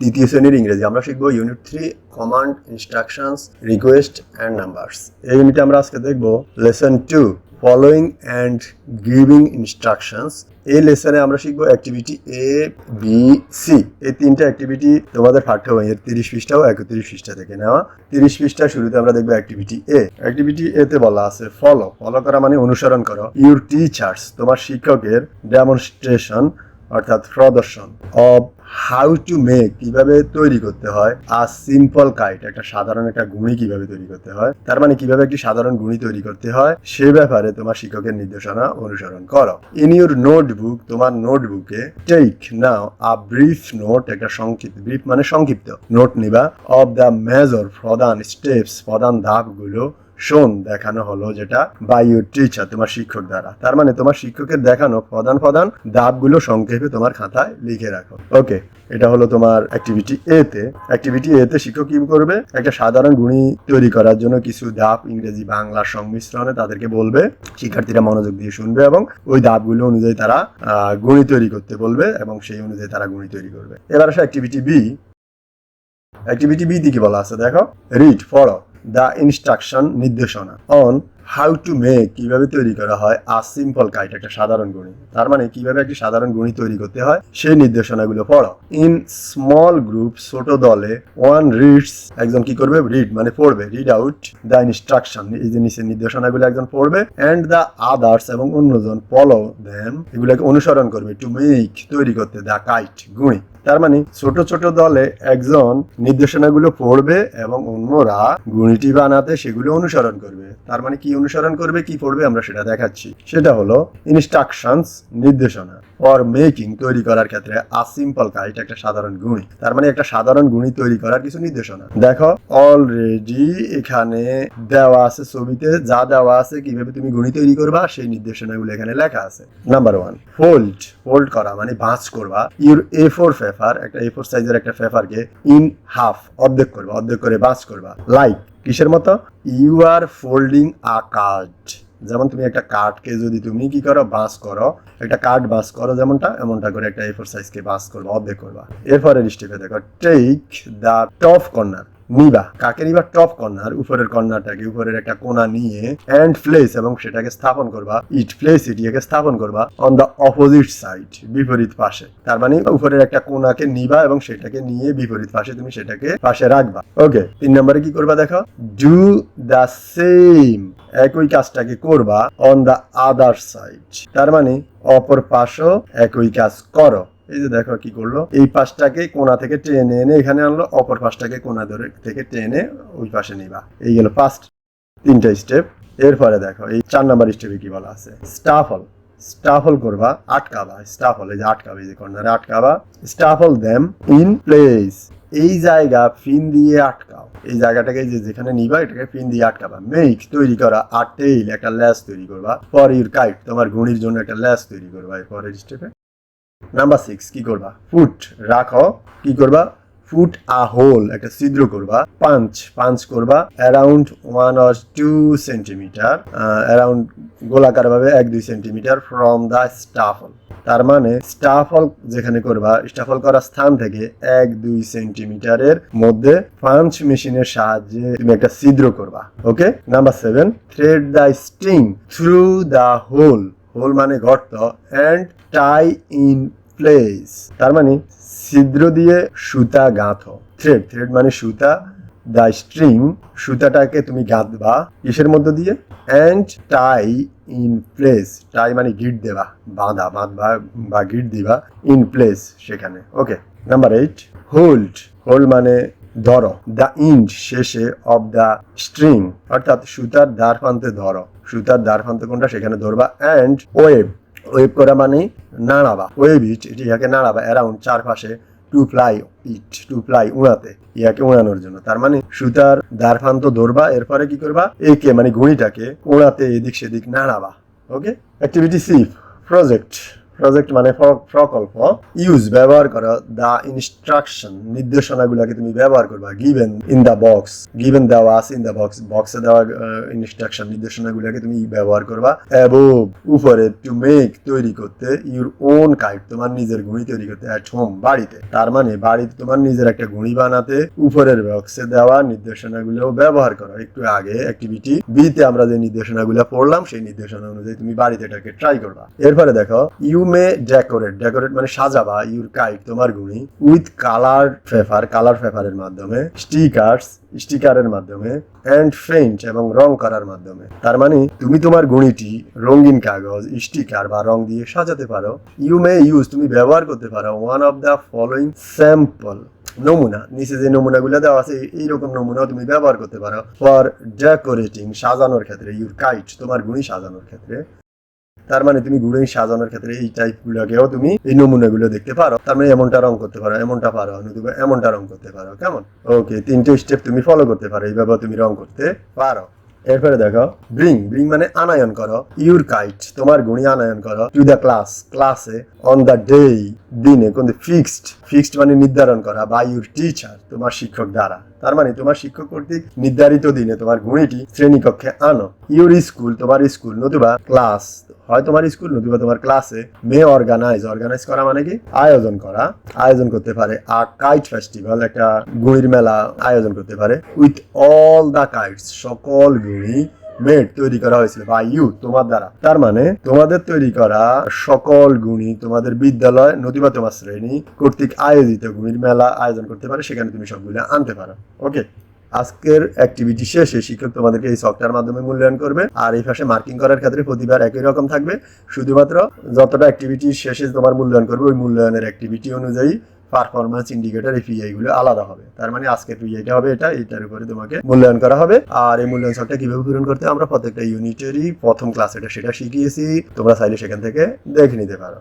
তৃতীয় শ্রেণির ইংরেজি। আমরা শিখব unit three command instructions request and numbers এই ইউনিটে আমরা আজকে দেখব lesson two following and giving instructions এই লেসনে আমরা শিখব অ্যাক্টিভিটি এ বি সি এই তিনটা অ্যাক্টিভিটি তোমাদের পাঠ্য বইয়ের তিরিশ পৃষ্ঠা ও একত্রিশ পৃষ্ঠা থেকে নেওয়া। তিরিশ পৃষ্ঠা শুরুতে আমরা দেখব অ্যাক্টিভিটি এ অ্যাক্টিভিটি এতে বলা আছে ফলো ফলো করা মানে অনুসরণ করো। ইউর টিচার্স তোমার শিক্ষকের ডেমনস্ট্রেশন অর্থাৎ প্রদর্শন অব হাউ টু মেক কীভাবে তৈরি করতে হয়, আর সিম্পল কাইট একটা সাধারণ একটা গুণি কীভাবে তৈরি করতে হয়, তার মানে কীভাবে একটি সাধারণ গুণি তৈরি করতে হয়, সে ব্যাপারে তোমার শিক্ষকের নির্দেশনা অনুসরণ করো। ইন ইউর নোটবুক তোমার নোটবুকে take now a brief note একটা সংক্ষিপ্ত ব্রিফ মানে সংক্ষিপ্ত নোট নিবা অব দ্য মেজর প্রধান স্টেপস প্রধান ধাপগুলো শোন দেখানো হলো যেটা বাই ইউর টিচার তোমার শিক্ষক দ্বারা। তার মানে তোমার শিক্ষকের দেখানো প্রধান প্রধান ধাপগুলো সংক্ষেপে তোমার খাতায় লিখে রাখো। ওকে এটা হলো তোমার অ্যাক্টিভিটি এ তে। অ্যাক্টিভিটি এ তে শিক্ষক কি করবে? একটা সাধারণ গুণী তৈরি করার জন্য কিছু ধাপ ইংরেজি বাংলার সংমিশ্রণে তাদেরকে বলবে, শিক্ষার্থীরা মনোযোগ দিয়ে শুনবে এবং ওই ধাপগুলো অনুযায়ী তারা গুণী তৈরি করতে বলবে এবং সেই অনুযায়ী তারা গুণী তৈরি করবে। এবার আসে অ্যাক্টিভিটি বি অ্যাক্টিভিটি বি দিকে বলা আছে দেখো? রিড ফলো দ্য ইনস্ট্রাকশন নির্দেশনা। অন হাউ টু মেক কীভাবে তৈরি করা হয় আ সিম্পল কাইট একটা সাধারণ গুণী। তার মানে কীভাবে একটি সাধারণ গুণী তৈরি করতে হয়, সেই নির্দেশনাগুলো পড়ো। ইন স্মল গ্রুপ ছোট দলে ওয়ান রিডস একজন কি করবে? রিড মানে পড়বে। রিড আউট দ্য ইনস্ট্রাকশন এই যে নিচের নির্দেশনাগুলো একজন পড়বে অ্যান্ড দ্য আদার্স এবং অন্যজন ফলো দেম এগুলোকে অনুসরণ করবে টু মেক তৈরি করতে দ্য কাইট গুণী। তার মানে ছোট ছোট দলে একজন নির্দেশনাগুলো পড়বে এবং অন্যরা গুণিটি বানাতে সেগুলো অনুসরণ করবে। তার মানে কি অনুসরণ করবে, কি পড়বে আমরা সেটা দেখাচ্ছি। সেটা হলো ইনস্ট্রাকশনস নির্দেশনা ফর মেকিং তৈরি করার ক্ষেত্রে আ সিম্পল কাইট একটা সাধারণ গুণী তার মানে একটা সাধারণ গুণী তৈরি করার কিছু নির্দেশনা। দেখো অলরেডি এখানে দেওয়া আছে ছবিতে, যা দেওয়া আছে, কীভাবে তুমি গুণী তৈরি করবা, সেই নির্দেশনাগুলো এখানে লেখা আছে। নাম্বার ওয়ান ফোল্ড ফোল্ড করা মানে ভাঁজ করবা। ইউর এ ফোর পেপার একটা এ ফোর সাইজের একটা পেপারকে ইন হাফ অর্ধেক করবা, অর্ধেক করে বাস করবা। লাইক কিসের মতো? You are folding a card যেমন তুমি একটা কার্ডকে যদি তুমি কি করো বাস করো, একটা কার্ড বাস করো যেমনটা, এমনটা করে একটা এ ফোর সাইজকে বাস করবা, অর্ধেক করবা। এরপরে স্টেপে দেখো টেক দ্য টপ কর্নার নিবা। কাকে নিবা? টপ কর্নার উপরের কর্নারটাকে উপরের একটা কোণা নিয়ে অ্যান্ড প্লেস এবং সেটাকে স্থাপন করবা। ইট প্লেস এটিকে স্থাপন করবা অন দ্য অপোজিট সাইড বিপরীত পাশে। তার মানে উপরের একটা কোণাকে নিবা এবং সেটাকে নিয়ে বিপরীত পাশে তুমি সেটাকে পাশে রাখবা। ওকে তিন নম্বরে কি করবা দেখো? ডু দ্য সেম একই কাজটাকে করবা অন দ্য আদার সাইড তার মানে অপর পাশও একই কাজ করো। এই যে দেখো কি করল? এই পাশটাকে কোনা থেকে টেনে এনে এখানে আনলো, অপর পাশটাকে কোনা ধরে থেকে টেনে ওই পাশে নিবা। এই গেল ফার্স্ট তিনটা স্টেপ এরপরে দেখো, এই চার নাম্বার স্টেপে কি বলা আছে? স্টাফল স্টাফল করবা, আটকাবা। স্টাফল এই যে আটকাবা, এই যে কর্নারে আটকাবা। স্টাফল দেম ইন প্লেস এই জায়গা ফিন দিয়ে আটকাও। এই জায়গাটাকে যে যেখানে নিবা, এটাকে ফিন দিয়ে আটকাবা। মেক তৈরি করা আর একটা ল্যাস তৈরি করবা। ফর ইউর কাইট, তোমার ঘুড়ির জন্য একটা ল্যাস তৈরি করবা এই পরের স্টেপে নাম্বার সিক্স কি করবা? ফুট রাখো। কি করবা? ফুট আ হোল একটা ছিদ্র করবা। পাঞ্চ পাঞ্চ করবা। Around one or two centimeter around গোলাকার ভাবে এক, দুই সেন্টিমিটার ফ্রম দ্য স্টাফল তার মানে স্টাফল যেখানে করবা স্টাফল করার স্থান থেকে এক, দুই সেন্টিমিটারের মধ্যে পাঞ্চ মেশিনের সাহায্যে তুমি একটা ছিদ্র করবা। Okay number seven thread the string through the hole hole মানে গর্ত অ্যান্ড টাই ইন প্লেস তার মানে ছিদ্র দিয়ে সুতা গাঁথো। থ্রেড থ্রেড মানে সুতা দ্য স্ট্রিং সুতাটাকে তুমি গাঁথবা কিসের মধ্য দিয়ে। And tie in place tie মানে গিট দেবা বাঁধা, বাঁধবা বা গিট দিবা ইন প্লেস সেখানে। Okay number eight hold hold মানে ধরো দ্য ইন্ড শেষে অফ দ্য স্ট্রিং অর্থাৎ সুতার দ্বার প্রান্তে ধরো। সুতার দ্বার প্রান্তে কোনটা? সেখানে ধরবা অ্যান্ড ওয়েব ওয়েব করা মানে নাড়াবা। ওয়েব ইট এটি ইহাকে নাড়াবা অ্যারাউন্ড চারপাশে to fly it to fly উড়াতে ইয়াকে উড়ানোর জন্য। তার মানে সুতার দ্বারফান্ত ধরবা, এরপরে কি করবা? একে মানে ঘুড়িটাকে উড়াতে এদিক সেদিক নাড়াবা। Okay activity C project project মানে প্রকল্প ইউজ ব্যবহার করো দা ইনস্ট্রাকশন নির্দেশনাগুলোকে তুমি ব্যবহার করবা given in the box given দেওয়া আছে ইন দা বক্স বক্সে দেওয়া ইনস্ট্রাকশন নির্দেশনাগুলোকে তুমি ব্যবহার করবা এবং উপরে টু মেক তৈরি করতে ইউর ওন কাইট তোমার নিজের ঘুড়ি তৈরি করতে অ্যাট হোম বাড়িতে। তার মানে বাড়িতে তোমার নিজের একটা ঘুড়ি বানাতে, উপরের বক্সে দেওয়া নির্দেশনাগুলো ব্যবহার করো। একটু আগে অ্যাক্টিভিটি বিতে আমরা যে নির্দেশনাগুলো পড়লাম, সেই নির্দেশনা অনুযায়ী তুমি বাড়িতে এটাকে ট্রাই করবা। এরপরে দেখো ইউ মে ডেকোরেট ডেকোরেট মানে সাজাবা, ইউর কাইট, তোমার ঘুড়ি উইথ কালার পেপার কালার পেপারের মাধ্যমে, স্টিকার্স, স্টিকারের মাধ্যমে অ্যান্ড ফ্রেঞ্চ এবং রং করার মাধ্যমে। তার মানে তুমি তোমার ঘুড়িটি রঙিন কাগজ, স্টিকার বা রং দিয়ে সাজাতে পারো। ইউ মে ইউজ তুমি ব্যবহার করতে পারো one of the following sample নমুনা, নিচে যে নমুনাগুলো দেওয়া আছে এইরকম নমুনাও তুমি ব্যবহার করতে পারো। ফর ডেকোরেটিং সাজানোর ক্ষেত্রে ইউর কাইট, তোমার গুণি সাজানোর ক্ষেত্রে। তার মানে তুমি গুড়ি সাজানোর ক্ষেত্রে এই টাইপ গুলোকেও তুমি এই নমুনাগুলো দেখতে পারো। তার মানে এমনটা রং করতে পারো, এমনটা পারো, নতুবা এমনটা রং করতে পারো, কেমন? ওকে তিনটে স্টেপ তুমি ফলো করতে পারো, এইভাবে তুমি রং করতে পারো। এরপরে দেখো ব্রিং ব্রিং মানে আনায়ন করো ইউর কাইট তোমার গুণি আনায়ন করো টু দ্য ক্লাস ক্লাসে অন দ্য ডে দিনে কোন ফিক্সড ফিক্সড মানে নির্ধারণ করা বা ইউর টিচার তোমার শিক্ষক দ্বারা। তার মানে তোমার শিক্ষক কর্তৃক নির্ধারিত দিনে তোমার ঘুড়িটি শ্রেণীকক্ষে আনো। ইউর স্কুল তোমার স্কুল নতুবা ক্লাস হয় তোমার স্কুল নতুবা তোমার ক্লাসে মে অর্গানাইজ অর্গানাইজ করা মানে কি? আয়োজন করা। আয়োজন করতে পারে আর কাইট ফেস্টিভ্যাল একটা গুড়ির মেলা আয়োজন করতে পারে। উইথ অল দা কাইটস সকল গুড়ি মেড তৈরি করা হয়েছিল বা ইউ, তোমার দ্বারা। তার মানে তোমাদের তৈরি করা সকল গুণী তোমাদের বিদ্যালয় নতুবা তোমার শ্রেণি কর্তৃক আয়োজিত গুণীর মেলা আয়োজন করতে পারে, সেখানে তুমি সবগুলো আনতে পারো। ওকে আজকের অ্যাক্টিভিটি শেষে শিক্ষক তোমাদেরকে এই সফটওয়্যার মাধ্যমে মূল্যায়ন করবে, আর এই পাশে মার্কিং করার ক্ষেত্রে প্রতিবার একই রকম থাকবে। শুধুমাত্র যতটা অ্যাক্টিভিটি শেষে তোমার মূল্যায়ন করবে, ওই মূল্যায়নের অ্যাক্টিভিটি অনুযায়ী পারফরমেন্স ইন্ডিকেটর এই পিআই গুলো আলাদা হবে। তার মানে আজকে পিআইটা হবে এটা এটার উপরে তোমাকে মূল্যায়ন করা হবে। আর এই মূল্যায়ন সবটা কীভাবে পূরণ করতে আমরা প্রত্যেকটা ইউনিটেরই প্রথম ক্লাস এটা, সেটা শিখিয়েছি। তোমরা চাইলে সেখান থেকে দেখে নিতে পারো।